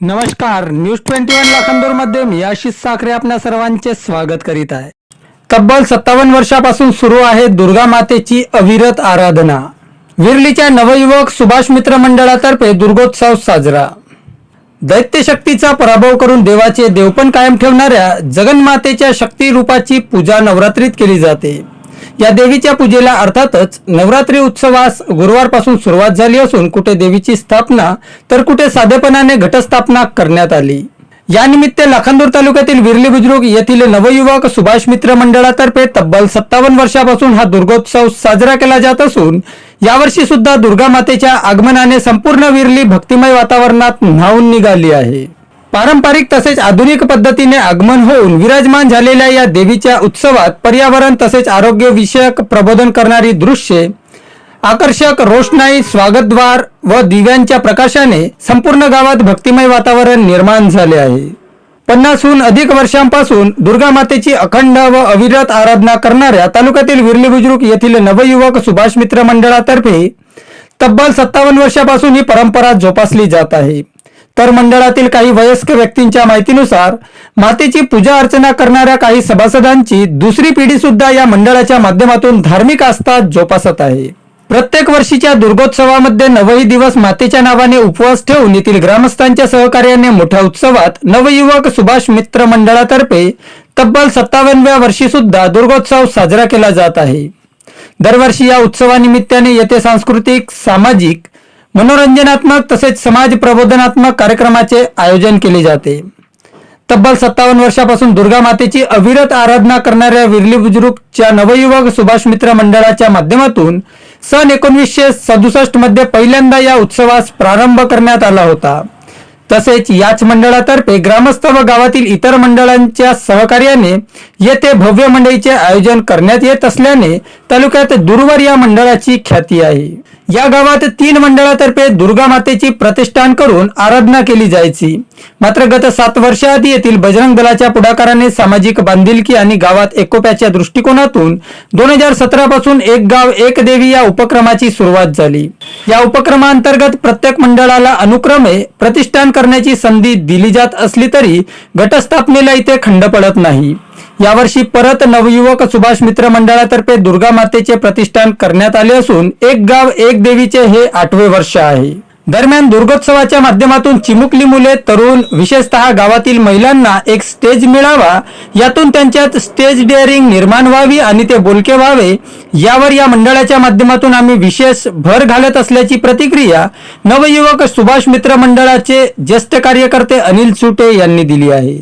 नमस्कार news twenty one लाखांदूरमध्ये मी आशिष साखरे आपल्या सर्वांचे स्वागत करीत आहे. तब्बल सत्तावन्न वर्षापासून सुरू आहे दुर्गा मातेची अविरत आराधना. विरलीच्या नवयुवक सुभाष मित्र मंडळातर्फे दुर्गोत्सव साजरा. दैत्यशक्तीचा पराभव करून देवाचे देवपण कायम ठेवणाऱ्या जगन्मातेच्या शक्ती रूपाची पूजा नवरात्रीत केली जाते. या देवीच्या पूजेला अर्थातच नवरात्री उत्सवास गुरुवारपासून सुरुवात झाली असून कुठे देवीची स्थापना तर कुठे साधेपणाने घटस्थापना करण्यात आली. यानिमित्त लाखांदूर तालुक्यातील विरली बुद्रुक येथील नवयुवक सुभाष मित्र मंडळातर्फे तब्बल सत्तावन्न वर्षापासून हा दुर्गोत्सव साजरा केला जात असून यावर्षी सुद्धा दुर्गा मातेच्या आगमनाने संपूर्ण विरली भक्तिमय वातावरणात न्हावून निघाली आहे. पारंपरिक तसेच आधुनिक पद्धतीने आगमन होऊन विराजमान झालेल्या या देवीच्या उत्सवात पर्यावरण तसेच आरोग्य विषयक प्रबोधन करणारी दृश्ये आकर्षक रोषणाई स्वागतद्वार व दिव्यांच्या प्रकाशाने संपूर्ण गावात भक्तिमय वातावरण निर्माण झाले आहे. पन्नासहून अधिक वर्षांपासून दुर्गा मातेची अखंड व अविरत आराधना करणाऱ्या तालुक्यातील विरली बुजुर्ग येथील नवयुवक सुभाष मित्र मंडळातर्फे तब्बल सत्तावन्न वर्षापासून ही परंपरा जोपासली जात आहे. तर मंडळातील काही वयस्क व्यक्तींच्या माहितीनुसार मातेची पूजा अर्चना करणाऱ्या काही सभासदांची दुसरी पिढी सुद्धा या मंडळाच्या माध्यमातून धार्मिक आस्था जोपासत आहे. प्रत्येक वर्षीच्या दुर्गोत्सवामध्ये नवही दिवस मातेच्या नावाने उपवास ठेवून येथील ग्रामस्थांच्या सहकार्याने मोठ्या उत्सवात नवयुवक सुभाष मित्र मंडळातर्फे तब्बल सत्तावन्नव्या वर्षी सुद्धा दुर्गोत्सव साजरा केला जात आहे. दरवर्षी या उत्सवानिमित्ताने येथे सांस्कृतिक सामाजिक मनोरंजनात्मक तसेच समाज प्रबोधनात्मक कार्यक्रमाचे आयोजन केले जाते. तब्बल सत्तावन्न वर्षापासून दुर्गा मातेची अविरत आराधना करणाऱ्या विरली बुजुर्गच्या नवयुवक सुभाष मित्र मंडळाच्या माध्यमातून सन एकोणीसशे सदुसष्टमध्ये पहिल्यांदा या उत्सवास प्रारंभ करण्यात आला होता. तसेच याच मंडळातर्फे ग्रामस्थ व गावातील इतर मंडळांच्या सहकार्याने येथे भव्य मंडळीचे आयोजन करण्यात येत असल्याने तालुक्यात दूरवर या मंडळाची ख्याती आहे. या गावात तीन मंडळातर्फे दुर्गा मातेची प्रतिष्ठान करून आराधना केली जायची. मात्र गत सात वर्षाआधी येथील बजरंग दलाच्या पुढाकाराने सामाजिक बांधिलकी आणि गावात एकोप्याच्या दृष्टिकोनातून दोन हजार सतरा पासून एक गाव एक देवी या उपक्रमाची सुरुवात झाली. या उपक्रमाअंतर्गत प्रत्येक मंडळाला अनुक्रमे प्रतिष्ठान करण्याची संधी दिली जात असली तरी घटस्थापनेला इथे खंड पडत नाही. यावर्षी परत नवयुवक सुभाष मित्र मंडळातर्फे दुर्गा मातेचे प्रतिष्ठान करण्यात आले असून एक गाव एक देवीचे हे आठवे वर्ष आहे. दरम्यान दुर्गोत्सवाच्या माध्यमातून चिमुकली मुले तरुण विशेषतः गावातील महिलांना एक स्टेज मिळावा यातून त्यांच्यात स्टेज डेअरिंग निर्माण व्हावी आणि ते बोलके व्हावे यावर या मंडळाच्या माध्यमातून आम्ही विशेष भर घालत असल्याची प्रतिक्रिया नवयुवक सुभाष मित्र मंडळाचे ज्येष्ठ कार्यकर्ते अनिल सुटे यांनी दिली आहे.